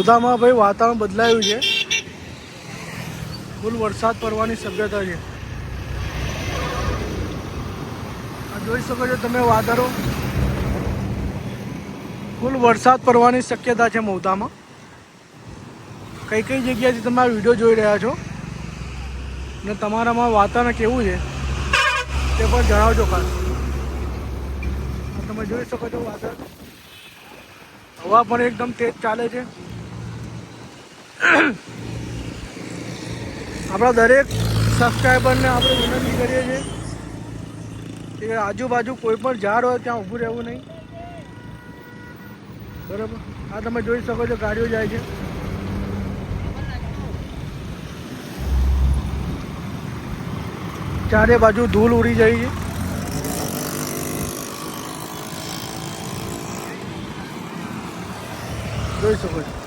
ઉદામાં ભાઈ વાતાવરણ બદલાયું છે. ફૂલ વરસાદ પડવાની શક્યતા છે. જોઈ શકો છો તમે વાદળો. ફૂલ વરસાદ પડવાની શક્યતા છે મૌદામાં કઈ કઈ જગ્યાએથી તમે આ વીડિયો જોઈ રહ્યા છો? ને તમારામાં વાતાવરણ કેવું છે? તે પણ જણાવજો ખાસ. તમે જોઈ શકો છો વાદળ. હવા પણ એકદમ તેજ ચાલે છે. આપણા દરેક સબસ્ક્રાઈબરને આપણે વિનંતી કરીએ છીએ કે આજુબાજુ કોઈ પણ ઝાડ હોય ત્યાં ઊભું રહેવું નહીં. બરાબર? આ તમે જોઈ શકો છો ગાડીઓ જાય છે. ચારે બાજુ ધૂળ ઉડી જાય છે. જોઈ શકો છો.